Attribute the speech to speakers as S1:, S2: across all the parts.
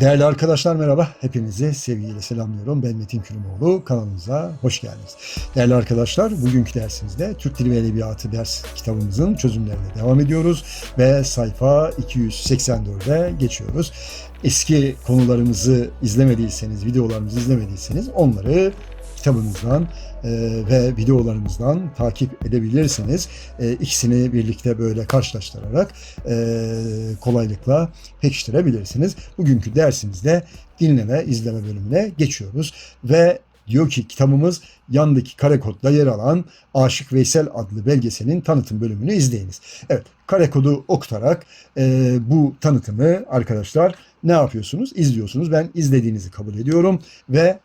S1: Değerli arkadaşlar merhaba. Hepinizi sevgiyle selamlıyorum. Ben Metin Kürümoğlu. Kanalımıza hoş geldiniz. Değerli arkadaşlar bugünkü dersimizde Türk Dili ve Edebiyatı ders kitabımızın çözümlerine devam ediyoruz. Ve sayfa 284'e geçiyoruz. Eski konularımızı izlemediyseniz, videolarımızı izlemediyseniz onları kitabımızdan e, ve videolarımızdan takip edebilirsiniz. E, ikisini birlikte böyle karşılaştırarak e, kolaylıkla pekiştirebilirsiniz. Bugünkü dersimizde dinleme, izleme bölümüne geçiyoruz ve diyor ki kitabımız yandaki kare kodda yer alan Aşık Veysel adlı belgeselin tanıtım bölümünü izleyiniz. Evet, kare kodu okutarak e, bu tanıtımı arkadaşlar ne yapıyorsunuz? İzliyorsunuz. Ben izlediğinizi kabul ediyorum ve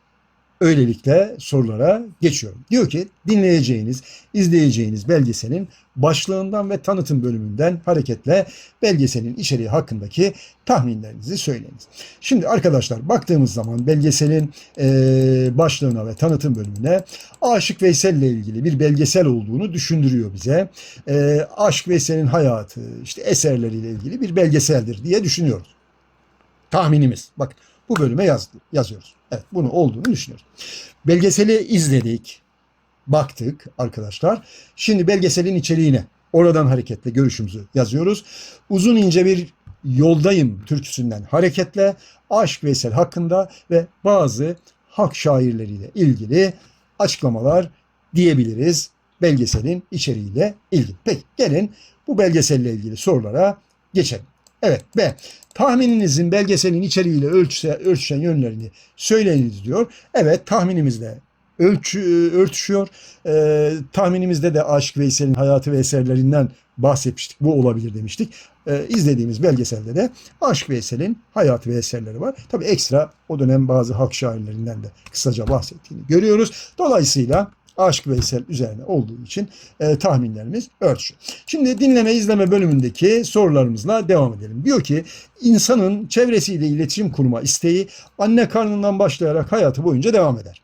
S1: Öylelikle sorulara geçiyorum. Diyor ki dinleyeceğiniz, izleyeceğiniz belgeselin başlığından ve tanıtım bölümünden hareketle belgeselin içeriği hakkındaki tahminlerinizi söyleyiniz. Şimdi arkadaşlar baktığımız zaman belgeselin e, başlığına ve tanıtım bölümüne Aşık Veysel ile ilgili bir belgesel olduğunu düşündürüyor bize. E, Aşık Veysel'in hayatı, işte eserleriyle ilgili bir belgeseldir diye düşünüyoruz. Tahminimiz. Bak bu bölüme yaz, yazıyoruz. Evet bunu olduğunu düşünüyoruz. Belgeseli izledik, baktık arkadaşlar. Şimdi belgeselin içeriğine oradan hareketle görüşümüzü yazıyoruz. Uzun ince bir yoldayım türküsünden hareketle Aşk Veysel hakkında ve bazı halk şairleriyle ilgili açıklamalar diyebiliriz belgeselin içeriğiyle ilgili. Peki gelin bu belgeselle ilgili sorulara geçelim. Evet B. Tahmininizin belgeselin içeriğiyle ölçüse, ölçüşen yönlerini söyleyiniz diyor. Evet tahminimizle ölçü, örtüşüyor. Ee, tahminimizde de Aşık Veysel'in hayatı ve eserlerinden bahsetmiştik. Bu olabilir demiştik. Ee, izlediğimiz belgeselde de Aşık Veysel'in hayatı ve eserleri var. Tabi ekstra o dönem bazı halk şairlerinden de kısaca bahsettiğini görüyoruz. Dolayısıyla Aşık Veysel üzerine olduğu için e, tahminlerimiz örtüşüyor. Şimdi dinleme izleme bölümündeki sorularımızla devam edelim. Diyor ki insanın çevresiyle iletişim kurma isteği anne karnından başlayarak hayatı boyunca devam eder.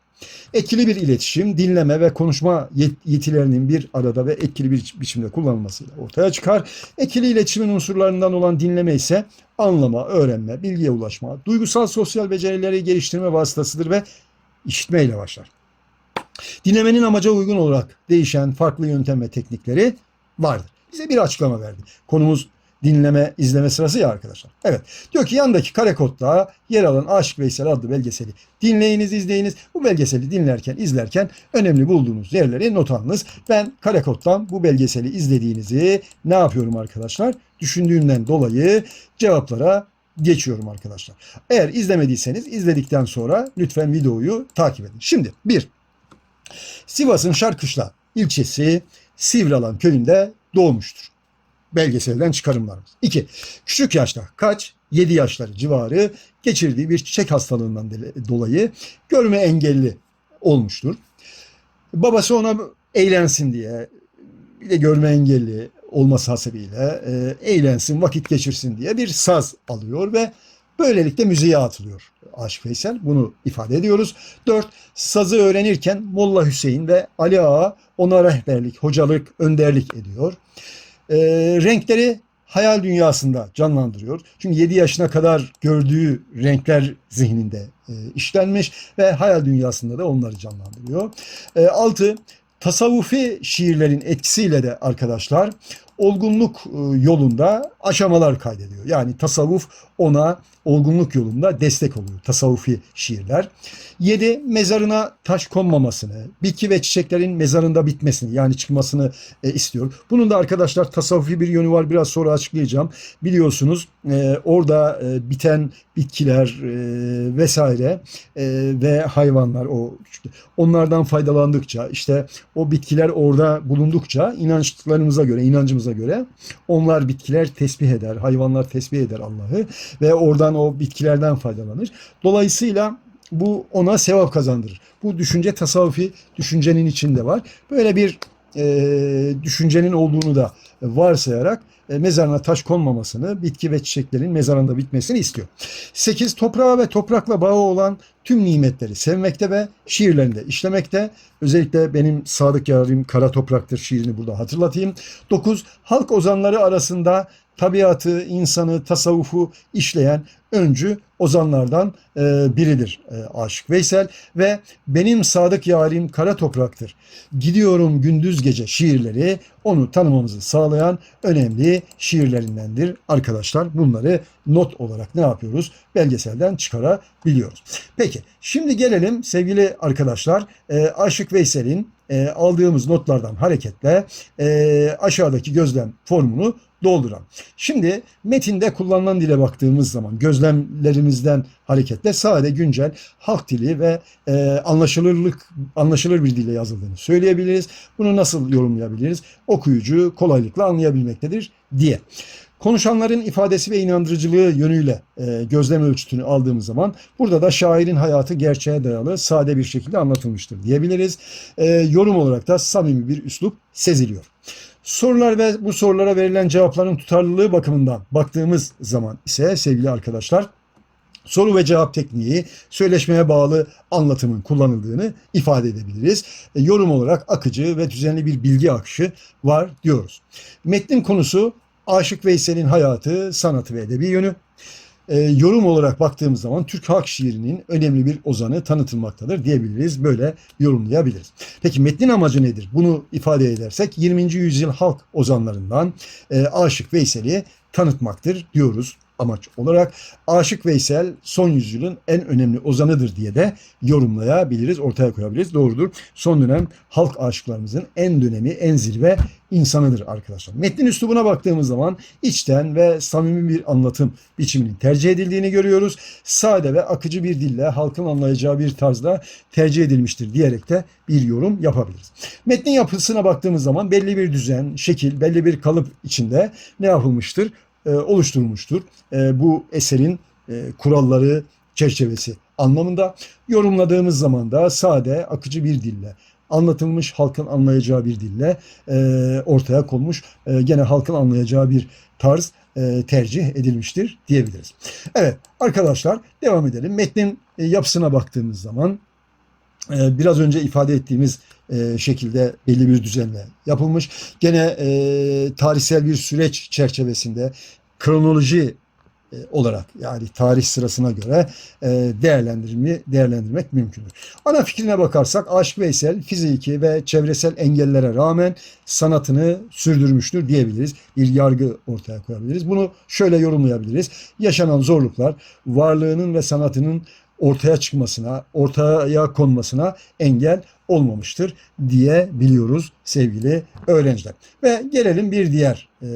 S1: Etkili bir iletişim, dinleme ve konuşma yetilerinin bir arada ve etkili bir biçimde kullanılmasıyla ortaya çıkar. Etkili iletişimin unsurlarından olan dinleme ise anlama, öğrenme, bilgiye ulaşma, duygusal sosyal becerileri geliştirme vasıtasıdır ve işitmeyle başlar. Dinlemenin amaca uygun olarak değişen farklı yöntem ve teknikleri vardır. Bize bir açıklama verdi. Konumuz dinleme, izleme sırası ya arkadaşlar. Evet. Diyor ki yandaki kare kodda yer alan Aşık Veysel adlı belgeseli dinleyiniz, izleyiniz. Bu belgeseli dinlerken, izlerken önemli bulduğunuz yerleri not alınız. Ben kare koddan bu belgeseli izlediğinizi ne yapıyorum arkadaşlar? Düşündüğümden dolayı cevaplara geçiyorum arkadaşlar. Eğer izlemediyseniz izledikten sonra lütfen videoyu takip edin. Şimdi bir, Sivas'ın Şarkışla ilçesi Sivralan köyünde doğmuştur. Belgeselden çıkarımlarımız. 2. Küçük yaşta kaç? 7 yaşları civarı geçirdiği bir çiçek hastalığından dolayı görme engelli olmuştur. Babası ona eğlensin diye bir de görme engelli olması hasebiyle e, eğlensin, vakit geçirsin diye bir saz alıyor ve böylelikle müziğe atılıyor. Aşık Veysel. Bunu ifade ediyoruz. 4. Sazı öğrenirken Molla Hüseyin ve Ali Ağa ona rehberlik, hocalık, önderlik ediyor. E, renkleri hayal dünyasında canlandırıyor. Çünkü 7 yaşına kadar gördüğü renkler zihninde e, işlenmiş ve hayal dünyasında da onları canlandırıyor. 6. E, tasavvufi şiirlerin etkisiyle de arkadaşlar olgunluk e, yolunda aşamalar kaydediyor. Yani tasavvuf ona olgunluk yolunda destek oluyor. Tasavvufi şiirler. 7. Mezarına taş konmamasını, bitki ve çiçeklerin mezarında bitmesini yani çıkmasını e, istiyor. Bunun da arkadaşlar tasavvufi bir yönü var. Biraz sonra açıklayacağım. Biliyorsunuz e, orada e, biten bitkiler e, vesaire e, ve hayvanlar o onlardan faydalandıkça işte o bitkiler orada bulundukça inançlarımıza göre, inancımıza göre onlar bitkiler tesbih eder, hayvanlar tesbih eder Allah'ı ve oradan o bitkilerden faydalanır. Dolayısıyla bu ona sevap kazandırır. Bu düşünce tasavvufi düşüncenin içinde var. Böyle bir e, düşüncenin olduğunu da varsayarak e, mezarına taş konmamasını, bitki ve çiçeklerin mezarında bitmesini istiyor. 8. Toprağa ve toprakla bağı olan tüm nimetleri sevmekte ve şiirlerinde işlemekte. Özellikle benim sadık yarim Kara Toprak'tır şiirini burada hatırlatayım. 9. Halk ozanları arasında tabiatı, insanı, tasavvufu işleyen öncü ozanlardan e, biridir e, Aşık Veysel ve benim sadık yarim kara topraktır. Gidiyorum gündüz gece şiirleri onu tanımamızı sağlayan önemli şiirlerindendir arkadaşlar. Bunları not olarak ne yapıyoruz? Belgeselden çıkarabiliyoruz. Peki şimdi gelelim sevgili arkadaşlar e, Aşık Veysel'in e, aldığımız notlardan hareketle e, aşağıdaki gözlem formunu dolduran. Şimdi metinde kullanılan dile baktığımız zaman gözlemlerimizden hareketle sade güncel halk dili ve e, anlaşılırlık anlaşılır bir dille yazıldığını söyleyebiliriz. Bunu nasıl yorumlayabiliriz? Okuyucu kolaylıkla anlayabilmektedir diye. Konuşanların ifadesi ve inandırıcılığı yönüyle e, gözlem ölçütünü aldığımız zaman burada da şairin hayatı gerçeğe dayalı sade bir şekilde anlatılmıştır diyebiliriz. E, yorum olarak da samimi bir üslup seziliyor. Sorular ve bu sorulara verilen cevapların tutarlılığı bakımından baktığımız zaman ise sevgili arkadaşlar soru ve cevap tekniği söyleşmeye bağlı anlatımın kullanıldığını ifade edebiliriz. E, yorum olarak akıcı ve düzenli bir bilgi akışı var diyoruz. Metnin konusu Aşık Veysel'in hayatı, sanatı ve edebi yönü. E, yorum olarak baktığımız zaman Türk halk şiirinin önemli bir ozanı tanıtılmaktadır diyebiliriz. Böyle yorumlayabiliriz. Peki metnin amacı nedir? Bunu ifade edersek 20. yüzyıl halk ozanlarından e, Aşık Veysel'i tanıtmaktır diyoruz amaç olarak. Aşık Veysel son yüzyılın en önemli ozanıdır diye de yorumlayabiliriz, ortaya koyabiliriz. Doğrudur. Son dönem halk aşıklarımızın en dönemi, en zirve insanıdır arkadaşlar. Metnin üslubuna baktığımız zaman içten ve samimi bir anlatım biçiminin tercih edildiğini görüyoruz. Sade ve akıcı bir dille halkın anlayacağı bir tarzda tercih edilmiştir diyerek de bir yorum yapabiliriz. Metnin yapısına baktığımız zaman belli bir düzen, şekil, belli bir kalıp içinde ne yapılmıştır? E, oluşturulmuştur. E, bu eserin e, kuralları çerçevesi anlamında yorumladığımız zaman da sade, akıcı bir dille anlatılmış halkın anlayacağı bir dille ortaya konmuş gene halkın anlayacağı bir tarz tercih edilmiştir diyebiliriz. Evet arkadaşlar devam edelim. Metnin yapısına baktığımız zaman biraz önce ifade ettiğimiz şekilde belli bir düzenle yapılmış. Gene tarihsel bir süreç çerçevesinde kronoloji olarak yani tarih sırasına göre değerlendirme, değerlendirmek mümkündür. Ana fikrine bakarsak Aşık Veysel fiziki ve çevresel engellere rağmen sanatını sürdürmüştür diyebiliriz. Bir yargı ortaya koyabiliriz. Bunu şöyle yorumlayabiliriz. Yaşanan zorluklar varlığının ve sanatının ortaya çıkmasına, ortaya konmasına engel olmamıştır diye biliyoruz sevgili öğrenciler. Ve gelelim bir diğer e,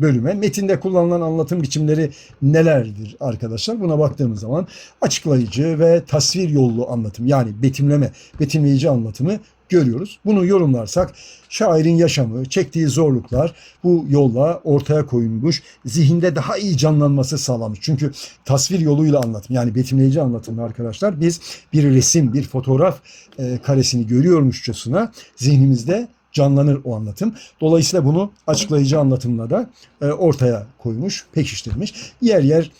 S1: bölüme. Metinde kullanılan anlatım biçimleri nelerdir arkadaşlar? Buna baktığımız zaman açıklayıcı ve tasvir yollu anlatım yani betimleme, betimleyici anlatımı görüyoruz. Bunu yorumlarsak şairin yaşamı, çektiği zorluklar bu yolla ortaya koyulmuş, zihinde daha iyi canlanması sağlamış. Çünkü tasvir yoluyla anlatım yani betimleyici anlatımda arkadaşlar biz bir resim, bir fotoğraf e, karesini görüyormuşçasına zihnimizde canlanır o anlatım. Dolayısıyla bunu açıklayıcı anlatımla da e, ortaya koymuş, pekiştirmiş. Yer yer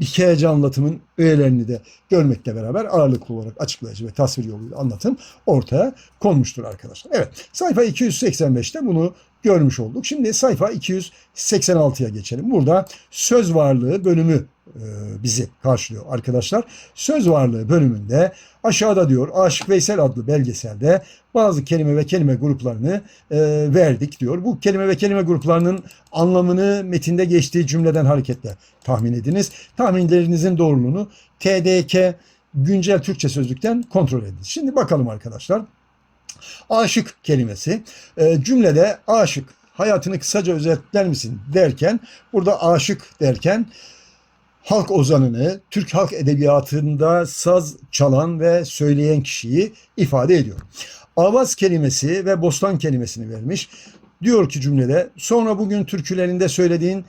S1: hikayeci anlatımın öğelerini de görmekle beraber ağırlıklı olarak açıklayıcı ve tasvir yoluyla anlatım ortaya konmuştur arkadaşlar. Evet sayfa 285'te bunu görmüş olduk. Şimdi sayfa 286'ya geçelim. Burada söz varlığı bölümü e, bizi karşılıyor arkadaşlar. Söz varlığı bölümünde aşağıda diyor Aşık Veysel adlı belgeselde bazı kelime ve kelime gruplarını e, verdik diyor. Bu kelime ve kelime gruplarının anlamını metinde geçtiği cümleden hareketle tahmin ediniz. Tahminlerinizin doğruluğunu TDK güncel Türkçe sözlükten kontrol ediniz. Şimdi bakalım arkadaşlar. Aşık kelimesi e, cümlede aşık hayatını kısaca özetler misin derken burada aşık derken halk ozanını Türk halk edebiyatında saz çalan ve söyleyen kişiyi ifade ediyor. Avaz kelimesi ve bostan kelimesini vermiş. Diyor ki cümlede sonra bugün türkülerinde söylediğin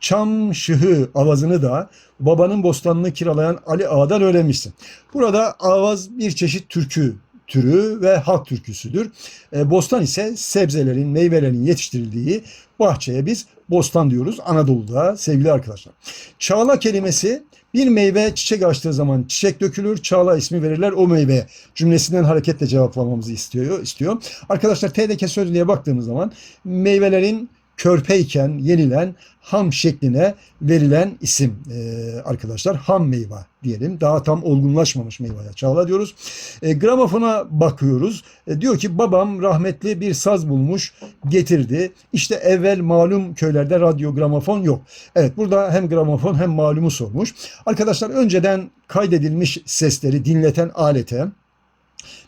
S1: çam şıhı avazını da babanın bostanını kiralayan Ali Ağa'dan öğrenmişsin. Burada avaz bir çeşit türkü türü ve halk türküsüdür. E, bostan ise sebzelerin, meyvelerin yetiştirildiği bahçeye biz bostan diyoruz Anadolu'da sevgili arkadaşlar. Çağla kelimesi bir meyve çiçek açtığı zaman çiçek dökülür, çağla ismi verirler o meyve cümlesinden hareketle cevaplamamızı istiyor. istiyor. Arkadaşlar TDK sözlüğe baktığımız zaman meyvelerin körpeyken yenilen ham şekline verilen isim e, arkadaşlar. Ham meyve diyelim. Daha tam olgunlaşmamış meyveye çağla diyoruz. E, gramofona bakıyoruz. E, diyor ki babam rahmetli bir saz bulmuş getirdi. İşte evvel malum köylerde radyo gramofon yok. Evet burada hem gramofon hem malumu sormuş. Arkadaşlar önceden kaydedilmiş sesleri dinleten alete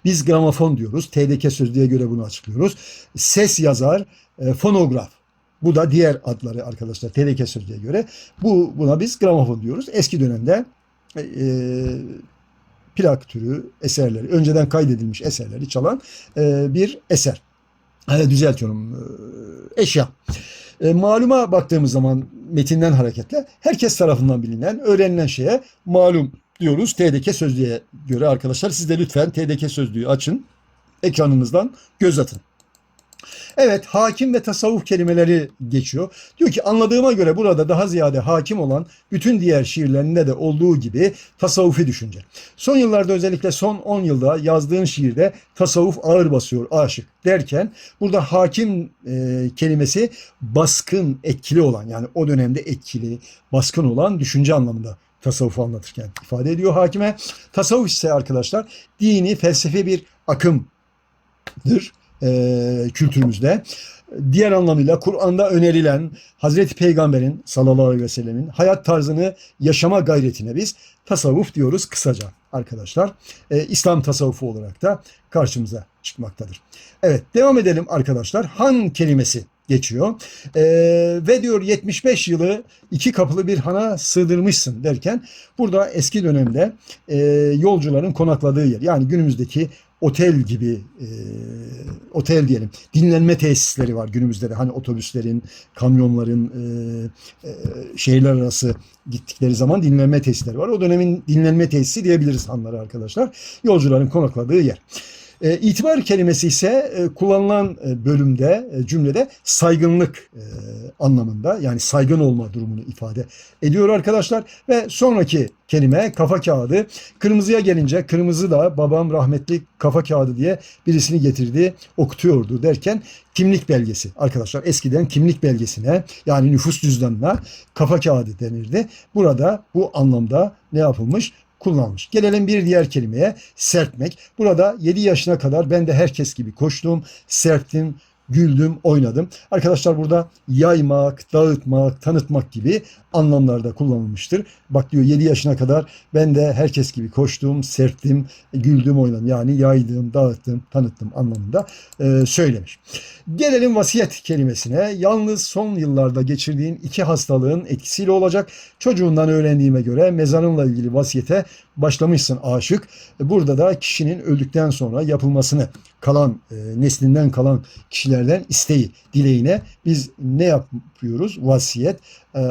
S1: biz gramofon diyoruz. TDK sözlüğe göre bunu açıklıyoruz. Ses yazar, e, fonograf. Bu da diğer adları arkadaşlar TDK sözlüğe göre. Bu buna biz gramofon diyoruz. Eski dönemde e, plak türü eserleri, önceden kaydedilmiş eserleri çalan e, bir eser. E, düzeltiyorum. E, eşya. E, maluma baktığımız zaman metinden hareketle herkes tarafından bilinen, öğrenilen şeye malum diyoruz. TDK sözlüğe göre arkadaşlar siz de lütfen TDK sözlüğü açın. Ekranınızdan göz atın. Evet hakim ve tasavvuf kelimeleri geçiyor. Diyor ki anladığıma göre burada daha ziyade hakim olan bütün diğer şiirlerinde de olduğu gibi tasavvufi düşünce. Son yıllarda özellikle son 10 yılda yazdığın şiirde tasavvuf ağır basıyor aşık derken burada hakim e, kelimesi baskın etkili olan yani o dönemde etkili baskın olan düşünce anlamında tasavvufu anlatırken ifade ediyor hakime. Tasavvuf ise arkadaşlar dini felsefi bir akımdır e, kültürümüzde. Diğer anlamıyla Kur'an'da önerilen Hazreti Peygamber'in sallallahu aleyhi ve sellemin hayat tarzını yaşama gayretine biz tasavvuf diyoruz kısaca arkadaşlar. E, İslam tasavvufu olarak da karşımıza çıkmaktadır. Evet devam edelim arkadaşlar. Han kelimesi geçiyor. E, ve diyor 75 yılı iki kapılı bir hana sığdırmışsın derken burada eski dönemde e, yolcuların konakladığı yer yani günümüzdeki otel gibi e, otel diyelim dinlenme tesisleri var günümüzde de hani otobüslerin kamyonların e, e, şehirler arası gittikleri zaman dinlenme tesisleri var. O dönemin dinlenme tesisi diyebiliriz hanları arkadaşlar. Yolcuların konakladığı yer. E, itibar kelimesi ise e, kullanılan e, bölümde, e, cümlede saygınlık e, anlamında yani saygın olma durumunu ifade ediyor arkadaşlar. Ve sonraki kelime kafa kağıdı. Kırmızıya gelince kırmızı da babam rahmetli kafa kağıdı diye birisini getirdi okutuyordu derken kimlik belgesi arkadaşlar eskiden kimlik belgesine yani nüfus cüzdanına kafa kağıdı denirdi. Burada bu anlamda ne yapılmış? Kullanmış. Gelelim bir diğer kelimeye serpmek. Burada 7 yaşına kadar ben de herkes gibi koştum, serptim, güldüm, oynadım. Arkadaşlar burada yaymak, dağıtmak, tanıtmak gibi anlamlarda kullanılmıştır. Bak diyor 7 yaşına kadar ben de herkes gibi koştum, serptim, güldüm, oynadım. Yani yaydım, dağıttım, tanıttım anlamında e, söylemiş. Gelelim vasiyet kelimesine. Yalnız son yıllarda geçirdiğin iki hastalığın etkisiyle olacak. Çocuğundan öğrendiğime göre mezarınla ilgili vasiyete başlamışsın aşık. Burada da kişinin öldükten sonra yapılmasını kalan e, neslinden kalan kişilerden isteği, dileğine biz ne yapıyoruz? Vasiyet e,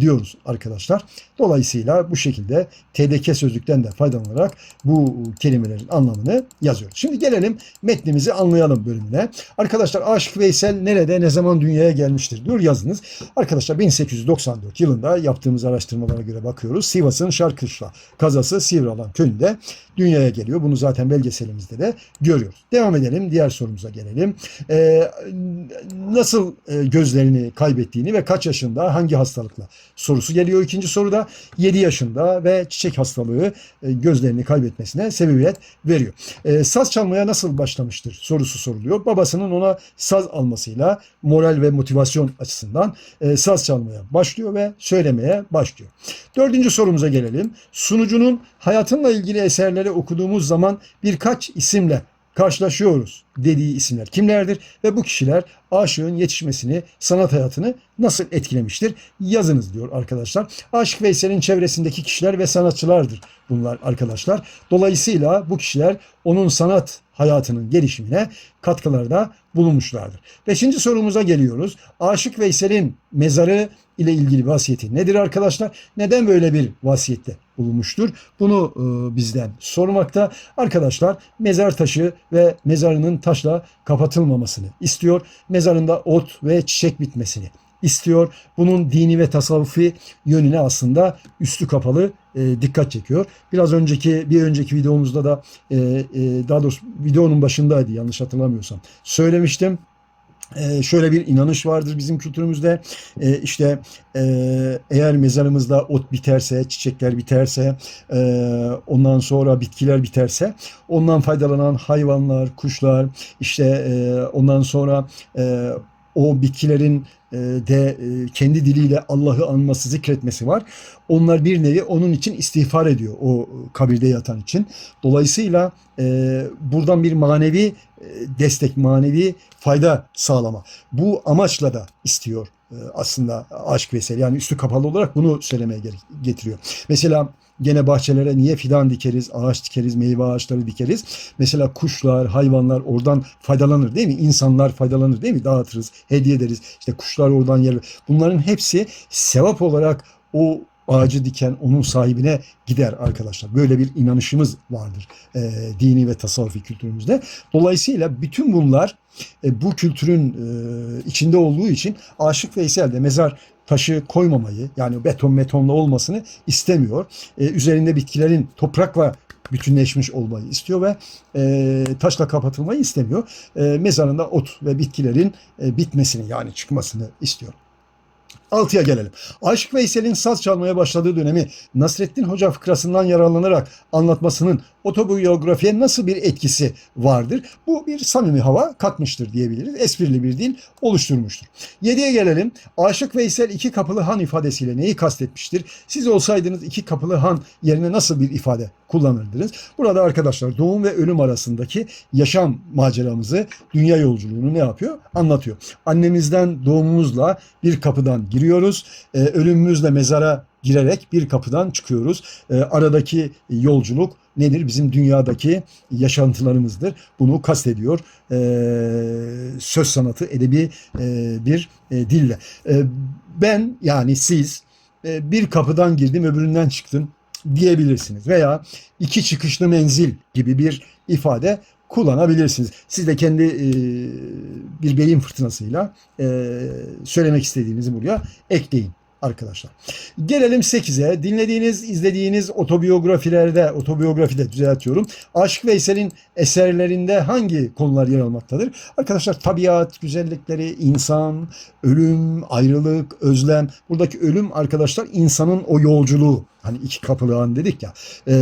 S1: diyoruz arkadaşlar. Dolayısıyla bu şekilde TDK sözlükten de faydalanarak bu kelimelerin anlamını yazıyoruz. Şimdi gelelim metnimizi anlayalım bölümüne. Arkadaşlar Aşık Veysel nerede ne zaman dünyaya gelmiştir diyor yazınız. Arkadaşlar 1894 yılında yaptığımız araştırmalara göre bakıyoruz. Sivas'ın Şarkışla kazası Sivralan köyünde dünyaya geliyor. Bunu zaten belgeselimizde de görüyoruz. Devam edelim. Diğer sorumuza gelelim. Ee, nasıl e, gözlerini kaybettiğini ve kaç yaşında hangi hastalıkla sorusu geliyor. İkinci soruda 7 yaşında ve çiçek hastalığı e, gözlerini kaybetmesine sebebiyet veriyor. E, saz çalmaya nasıl başlamıştır sorusu soruluyor. Babasının ona saz almasıyla moral ve motivasyon açısından e, saz çalmaya başlıyor ve söylemeye başlıyor. Dördüncü sorumuza gelelim. Sunucunun hayatınla ilgili eserleri okuduğumuz zaman birkaç isimle karşılaşıyoruz dediği isimler kimlerdir ve bu kişiler aşığın yetişmesini, sanat hayatını nasıl etkilemiştir? Yazınız diyor arkadaşlar. Aşık Veysel'in çevresindeki kişiler ve sanatçılardır bunlar arkadaşlar. Dolayısıyla bu kişiler onun sanat hayatının gelişimine katkılarda bulunmuşlardır. Beşinci sorumuza geliyoruz. Aşık Veysel'in mezarı ile ilgili vasiyeti nedir arkadaşlar? Neden böyle bir vasiyette bulunmuştur? Bunu e, bizden sormakta. Arkadaşlar mezar taşı ve mezarının taşla kapatılmamasını istiyor. Mezarında ot ve çiçek bitmesini istiyor. Bunun dini ve tasavvufi yönüne aslında üstü kapalı e, dikkat çekiyor. Biraz önceki bir önceki videomuzda da e, e, daha doğrusu videonun başındaydı yanlış hatırlamıyorsam. Söylemiştim Ee, şöyle bir inanış vardır bizim kültürümüzde. Ee, işte e, eğer mezarımızda ot biterse, çiçekler biterse, e, ondan sonra bitkiler biterse, ondan faydalanan hayvanlar, kuşlar, işte e, ondan sonra o bitkilerin e, de e, kendi diliyle Allah'ı anması, zikretmesi var. Onlar bir nevi onun için istiğfar ediyor o kabirde yatan için. Dolayısıyla e, buradan bir manevi e, destek, manevi fayda sağlama. Bu amaçla da istiyor e, aslında aşk vesile. Yani üstü kapalı olarak bunu söylemeye getiriyor. Mesela gene bahçelere niye fidan dikeriz, ağaç dikeriz, meyve ağaçları dikeriz. Mesela kuşlar, hayvanlar oradan faydalanır değil mi? İnsanlar faydalanır değil mi? Dağıtırız, hediye ederiz. İşte kuşlar oradan yer. Bunların hepsi sevap olarak o ağacı diken onun sahibine gider arkadaşlar. Böyle bir inanışımız vardır e, dini ve tasavvufi kültürümüzde. Dolayısıyla bütün bunlar e, bu kültürün e, içinde olduğu için Aşık Veysel de mezar taşı koymamayı yani beton metonla olmasını istemiyor. E, üzerinde bitkilerin toprakla bütünleşmiş olmayı istiyor ve e, taşla kapatılmayı istemiyor. E, mezarında ot ve bitkilerin e, bitmesini yani çıkmasını istiyor. Altıya gelelim. Aşık Veysel'in saz çalmaya başladığı dönemi Nasrettin Hoca fıkrasından yararlanarak anlatmasının otobiyografiye nasıl bir etkisi vardır? Bu bir samimi hava katmıştır diyebiliriz. Esprili bir dil oluşturmuştur. Yediye gelelim. Aşık Veysel iki kapılı han ifadesiyle neyi kastetmiştir? Siz olsaydınız iki kapılı han yerine nasıl bir ifade kullanırdınız? Burada arkadaşlar doğum ve ölüm arasındaki yaşam maceramızı, dünya yolculuğunu ne yapıyor? Anlatıyor. Annemizden doğumumuzla bir kapıdan giriyoruz. Ee, ölümümüzle mezara girerek bir kapıdan çıkıyoruz. Ee, aradaki yolculuk nedir? Bizim dünyadaki yaşantılarımızdır. Bunu kastediyor. Ee, söz sanatı, edebi e, bir e, dille. Ee, ben yani siz e, bir kapıdan girdim öbüründen çıktım diyebilirsiniz. Veya iki çıkışlı menzil gibi bir ifade kullanabilirsiniz. Siz de kendi e, bir beyin fırtınasıyla e, söylemek istediğinizi buraya ekleyin arkadaşlar. Gelelim 8'e. Dinlediğiniz, izlediğiniz otobiyografilerde, otobiyografide düzeltiyorum. Aşık Veysel'in eserlerinde hangi konular yer almaktadır? Arkadaşlar tabiat, güzellikleri, insan, ölüm, ayrılık, özlem. Buradaki ölüm arkadaşlar insanın o yolculuğu. Hani iki kapılı an dedik ya. e,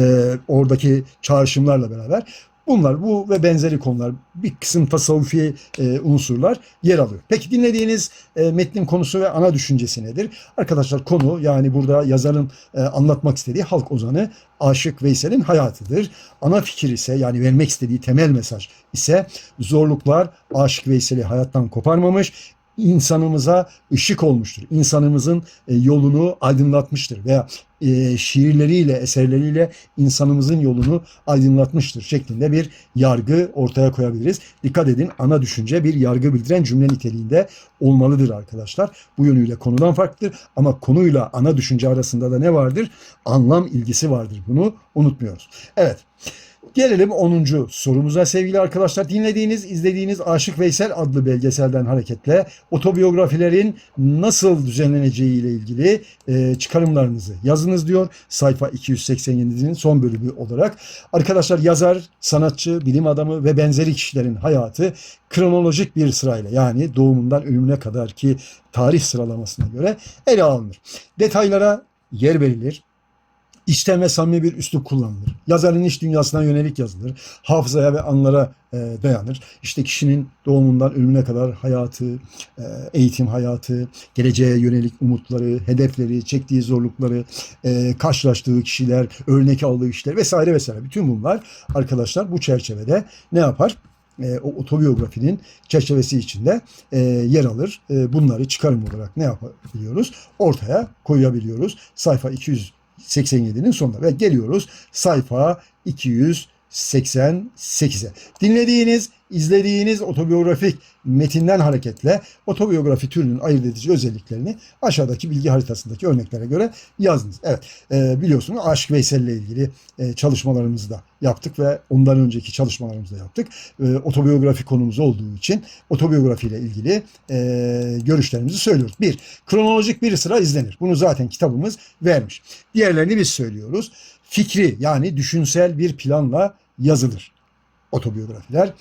S1: oradaki çağrışımlarla beraber. Bunlar bu ve benzeri konular bir kısım tasavvufi e, unsurlar yer alıyor. Peki dinlediğiniz e, metnin konusu ve ana düşüncesi nedir? Arkadaşlar konu yani burada yazarın e, anlatmak istediği halk ozanı Aşık Veysel'in hayatıdır. Ana fikir ise yani vermek istediği temel mesaj ise zorluklar Aşık Veysel'i hayattan koparmamış, insanımıza ışık olmuştur. İnsanımızın e, yolunu aydınlatmıştır veya e, şiirleriyle, eserleriyle insanımızın yolunu aydınlatmıştır şeklinde bir yargı ortaya koyabiliriz. Dikkat edin ana düşünce bir yargı bildiren cümle niteliğinde olmalıdır arkadaşlar. Bu yönüyle konudan farklıdır ama konuyla ana düşünce arasında da ne vardır? Anlam ilgisi vardır. Bunu unutmuyoruz. Evet. Gelelim 10. sorumuza sevgili arkadaşlar. Dinlediğiniz, izlediğiniz Aşık Veysel adlı belgeselden hareketle otobiyografilerin nasıl düzenleneceği ile ilgili e, çıkarımlarınızı yazınız diyor. Sayfa 287'nin son bölümü olarak. Arkadaşlar yazar, sanatçı, bilim adamı ve benzeri kişilerin hayatı kronolojik bir sırayla yani doğumundan ölümüne kadar ki tarih sıralamasına göre ele alınır. Detaylara yer verilir. İçten ve samimi bir üslup kullanılır. Yazarın iç dünyasına yönelik yazılır. Hafızaya ve anlara e, dayanır. İşte kişinin doğumundan ölümüne kadar hayatı, e, eğitim hayatı, geleceğe yönelik umutları, hedefleri, çektiği zorlukları, e, karşılaştığı kişiler, örnek aldığı kişiler vesaire vesaire. Bütün bunlar arkadaşlar bu çerçevede ne yapar? E, o otobiyografinin çerçevesi içinde e, yer alır. E, bunları çıkarım olarak ne yapabiliyoruz? Ortaya koyabiliyoruz. Sayfa 287'nin sonunda ve geliyoruz sayfa 288'e. Dinlediğiniz, izlediğiniz otobiyografik metinden hareketle otobiyografi türünün ayırt edici özelliklerini aşağıdaki bilgi haritasındaki örneklere göre yazdınız. Evet e, biliyorsunuz Aşık Veysel ile ilgili e, çalışmalarımızı da yaptık ve ondan önceki çalışmalarımızı da yaptık. E, otobiyografi konumuz olduğu için otobiyografi ile ilgili e, görüşlerimizi söylüyoruz. Bir, kronolojik bir sıra izlenir. Bunu zaten kitabımız vermiş. Diğerlerini biz söylüyoruz. Fikri yani düşünsel bir planla yazılır otobiyografiler.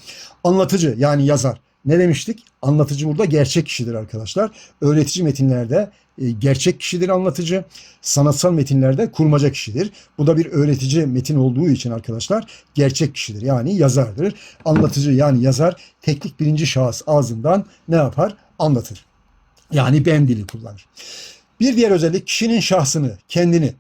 S1: Anlatıcı yani yazar ne demiştik? Anlatıcı burada gerçek kişidir arkadaşlar. Öğretici metinlerde e, gerçek kişidir anlatıcı. Sanatsal metinlerde kurmaca kişidir. Bu da bir öğretici metin olduğu için arkadaşlar gerçek kişidir. Yani yazardır. Anlatıcı yani yazar teknik birinci şahıs ağzından ne yapar? Anlatır. Yani ben dili kullanır. Bir diğer özellik kişinin şahsını, kendini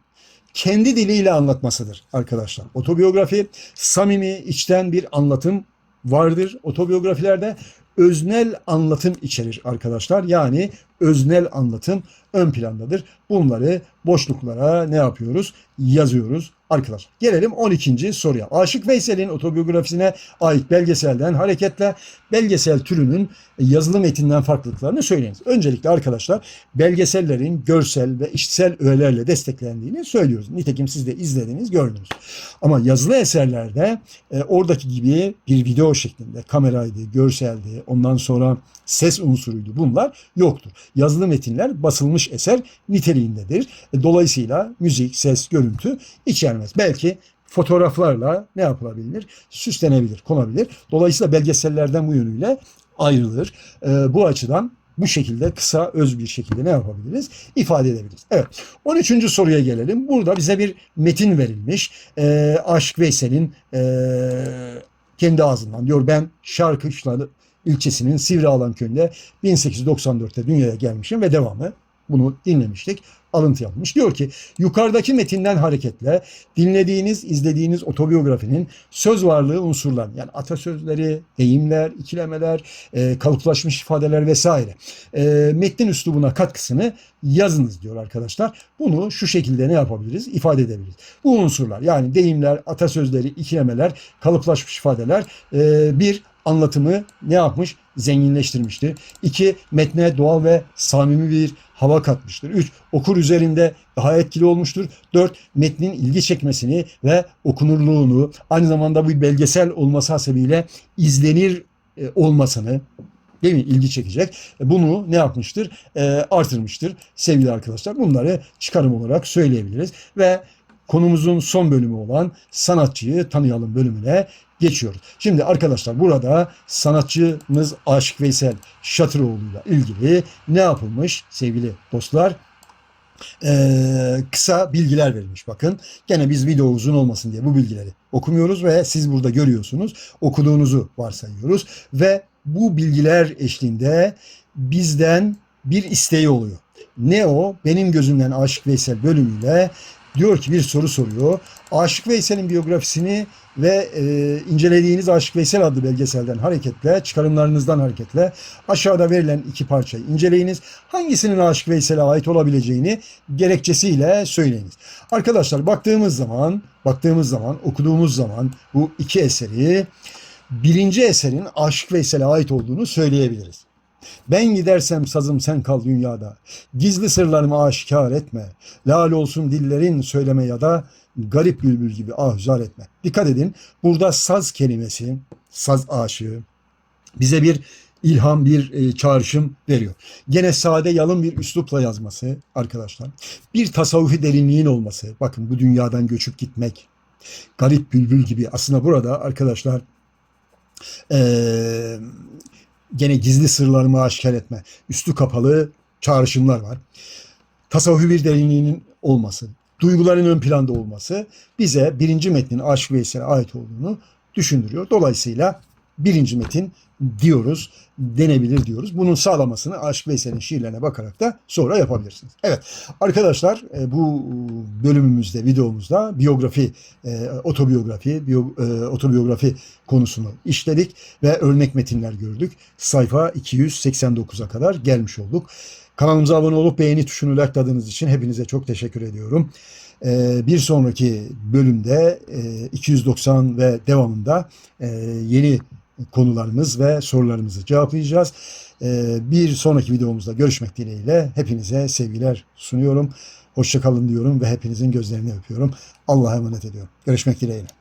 S1: kendi diliyle anlatmasıdır arkadaşlar. Otobiyografi samimi, içten bir anlatım vardır. Otobiyografilerde öznel anlatım içerir arkadaşlar. Yani öznel anlatım ön plandadır. Bunları boşluklara ne yapıyoruz? Yazıyoruz arkadaşlar. Gelelim 12. soruya. Aşık Veysel'in otobiyografisine ait belgeselden hareketle belgesel türünün yazılı metinden farklılıklarını söyleyiniz. Öncelikle arkadaşlar belgesellerin görsel ve işitsel öğelerle desteklendiğini söylüyoruz. Nitekim siz de izlediniz, gördünüz. Ama yazılı eserlerde e, oradaki gibi bir video şeklinde kameraydı, görseldi, ondan sonra ses unsuruydu bunlar yoktur. Yazılı metinler basılmış eser niteliğindedir. E, Dolayısıyla müzik, ses, görüntü içermez. Belki fotoğraflarla ne yapılabilir? Süslenebilir, konabilir. Dolayısıyla belgesellerden bu yönüyle ayrılır. E, bu açıdan bu şekilde kısa öz bir şekilde ne yapabiliriz? İfade edebiliriz. Evet. 13. soruya gelelim. Burada bize bir metin verilmiş. E, Aşık Veysel'in e, kendi ağzından diyor ben Şarkışlalı ilçesinin Sivrialan köyünde 1894'te dünyaya gelmişim ve devamı bunu dinlemiştik. Alıntı yapmış. Diyor ki yukarıdaki metinden hareketle dinlediğiniz, izlediğiniz otobiyografinin söz varlığı unsurlar yani atasözleri, deyimler, ikilemeler, e, kalıplaşmış ifadeler vesaire e, metnin üslubuna katkısını yazınız diyor arkadaşlar. Bunu şu şekilde ne yapabiliriz? İfade edebiliriz. Bu unsurlar yani deyimler, atasözleri, ikilemeler, kalıplaşmış ifadeler e, bir anlatımı ne yapmış? Zenginleştirmiştir. İki, metne doğal ve samimi bir hava katmıştır. Üç, okur üzerinde daha etkili olmuştur. Dört, metnin ilgi çekmesini ve okunurluğunu aynı zamanda bir belgesel olması hasebiyle izlenir e, olmasını değil mi ilgi çekecek. E, Bunu ne yapmıştır? E, artırmıştır sevgili arkadaşlar. Bunları çıkarım olarak söyleyebiliriz ve konumuzun son bölümü olan sanatçıyı tanıyalım bölümüne geçiyoruz. Şimdi arkadaşlar burada sanatçımız Aşık Veysel Şatıroğlu'yla ilgili ne yapılmış sevgili dostlar? Ee, kısa bilgiler verilmiş bakın. Gene biz video uzun olmasın diye bu bilgileri okumuyoruz ve siz burada görüyorsunuz. Okuduğunuzu varsayıyoruz ve bu bilgiler eşliğinde bizden bir isteği oluyor. Ne o? Benim gözümden Aşık Veysel bölümüyle diyor ki bir soru soruyor. Aşık Veysel'in biyografisini ve e, incelediğiniz Aşık Veysel adlı belgeselden hareketle, çıkarımlarınızdan hareketle aşağıda verilen iki parçayı inceleyiniz. Hangisinin Aşık Veysel'e ait olabileceğini gerekçesiyle söyleyiniz. Arkadaşlar baktığımız zaman, baktığımız zaman, okuduğumuz zaman bu iki eseri birinci eserin Aşık Veysel'e ait olduğunu söyleyebiliriz. Ben gidersem sazım sen kal dünyada. Gizli sırlarımı aşikar etme. Lal olsun dillerin söyleme ya da garip bülbül gibi ahzar etme. Dikkat edin burada saz kelimesi, saz aşığı bize bir ilham, bir e, çağrışım veriyor. Gene sade yalın bir üslupla yazması arkadaşlar. Bir tasavvufi derinliğin olması. Bakın bu dünyadan göçüp gitmek. Garip bülbül gibi. Aslında burada arkadaşlar eee gene gizli sırlarımı aşikar etme. Üstü kapalı çağrışımlar var. Tasavvufi bir derinliğinin olması, duyguların ön planda olması bize birinci metnin Aşık Veysel'e ait olduğunu düşündürüyor. Dolayısıyla birinci metin diyoruz, denebilir diyoruz. Bunun sağlamasını Aşık Veysel'in şiirlerine bakarak da sonra yapabilirsiniz. Evet arkadaşlar e, bu bölümümüzde, videomuzda biyografi, e, otobiyografi, biyo, e, otobiyografi konusunu işledik ve örnek metinler gördük. Sayfa 289'a kadar gelmiş olduk. Kanalımıza abone olup beğeni tuşunu likeladığınız için hepinize çok teşekkür ediyorum. Bir sonraki bölümde e, 290 ve devamında yeni konularımız ve sorularımızı cevaplayacağız. Ee, bir sonraki videomuzda görüşmek dileğiyle hepinize sevgiler sunuyorum. Hoşçakalın diyorum ve hepinizin gözlerini öpüyorum. Allah'a emanet ediyorum. Görüşmek dileğiyle.